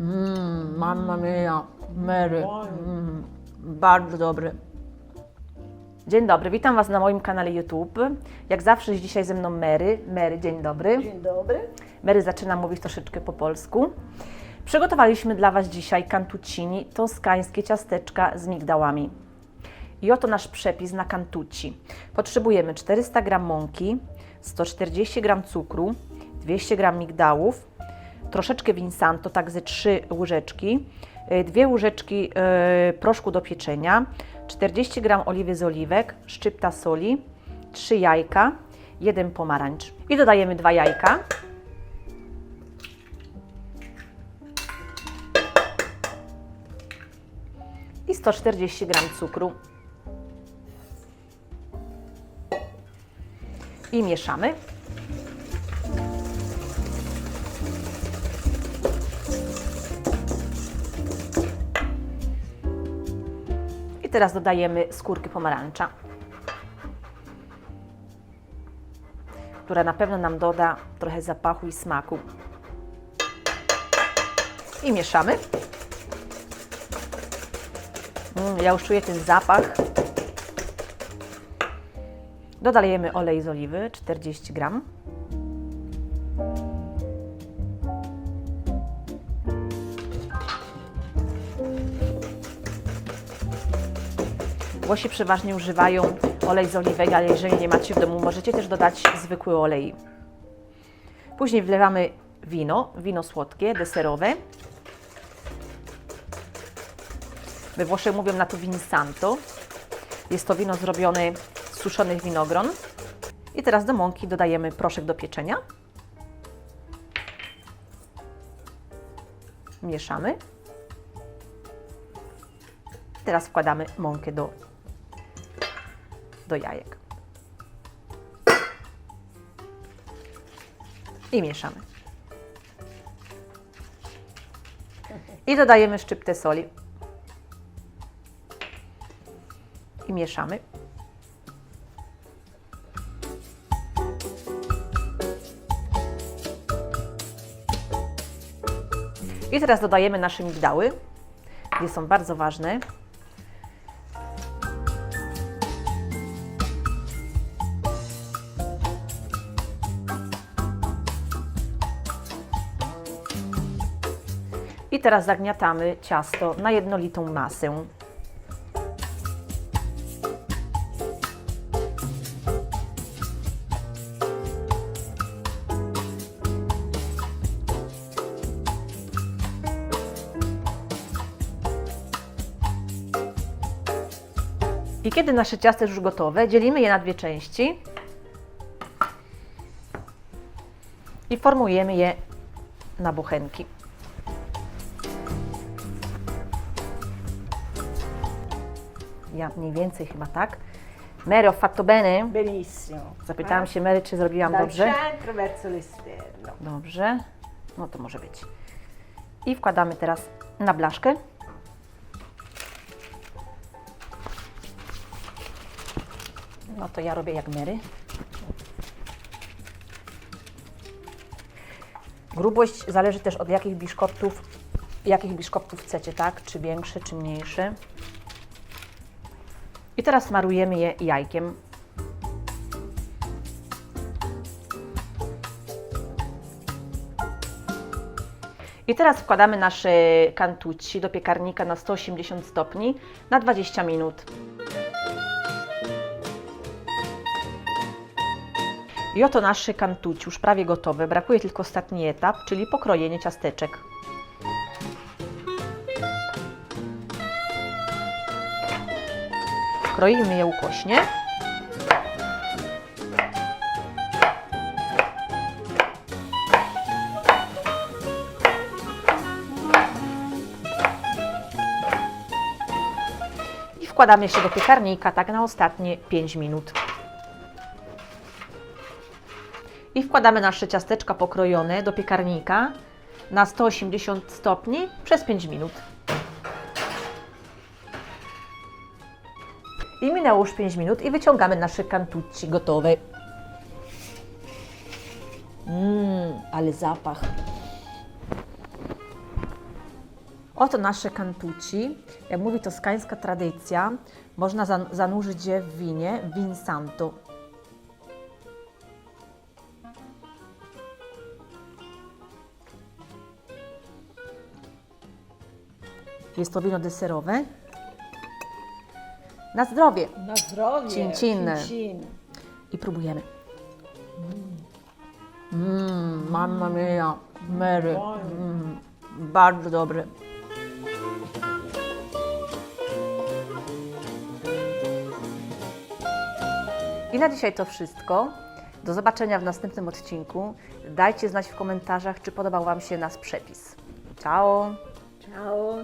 Mmm, mamma mia, Mary. Mm, bardzo dobry. Dzień dobry, witam Was na moim kanale YouTube. Jak zawsze jest dzisiaj ze mną Mary. Mary, dzień dobry. Dzień dobry. Mary zaczyna mówić troszeczkę po polsku. Przygotowaliśmy dla Was dzisiaj cantuccini, toskańskie ciasteczka z migdałami. I oto nasz przepis na cantucci. Potrzebujemy 400 g mąki, 140 g cukru, 200 g migdałów, troszeczkę winsanto, tak ze 3 łyżeczki, y, dwie łyżeczki y, proszku do pieczenia, 40 g oliwy z oliwek, szczypta soli, 3 jajka, jeden pomarańcz. I dodajemy dwa jajka. i 140 g cukru. I mieszamy. Teraz dodajemy skórki pomarańcza, która na pewno nam doda trochę zapachu i smaku. I mieszamy. Mm, ja już czuję ten zapach. Dodajemy olej z oliwy, 40 gram. Włosi przeważnie używają olej z oliwek, ale jeżeli nie macie w domu, możecie też dodać zwykły olej. Później wlewamy wino, wino słodkie, deserowe. We Włoszech mówią na to vinsanto. Jest to wino zrobione z suszonych winogron. I teraz do mąki dodajemy proszek do pieczenia. Mieszamy. Teraz wkładamy mąkę do, do jajek. I mieszamy. I dodajemy szczyptę soli. i mieszamy. I teraz dodajemy nasze migdały. One są bardzo ważne. I teraz zagniatamy ciasto na jednolitą masę. I kiedy nasze ciasto jest już gotowe, dzielimy je na dwie części i formujemy je na bochenki. Ja mniej więcej chyba tak. Mary, ho fatto bene? Benissimo. Zapytałam się Mary, czy zrobiłam Dal dobrze. centro verso l'esterno. Dobrze. No to może być. I wkładamy teraz na blaszkę. No to ja robię jak Mary. Grubość zależy też od jakich biszkoptów, jakich biszkoptów chcecie, tak? Czy większe, czy mniejsze. I teraz smarujemy je jajkiem. I teraz wkładamy nasze cantucci do piekarnika na 180 stopni na 20 minut. I oto nasze cantucci już prawie gotowe. Brakuje tylko ostatni etap, czyli pokrojenie ciasteczek. Kroimy je ukośnie. I wkładamy jeszcze do piekarnika, tak na ostatnie 5 minut. I wkładamy nasze ciasteczka pokrojone do piekarnika na 180 stopni przez 5 minut. I minęło już 5 minut i wyciągamy nasze cantucci gotowe. Mmm, ale zapach. Oto nasze cantucci. Jak mówi toskańska tradycja, można zan- zanurzyć je w winie, win santo. Jest to wino deserowe. Na zdrowie! Na zdrowie. Cin, cin. Cin. I próbujemy. Mmm, mamma mia, Mary. Mm, bardzo dobry. I na dzisiaj to wszystko. Do zobaczenia w następnym odcinku. Dajcie znać w komentarzach, czy podobał Wam się nasz przepis. Ciao! Ciao.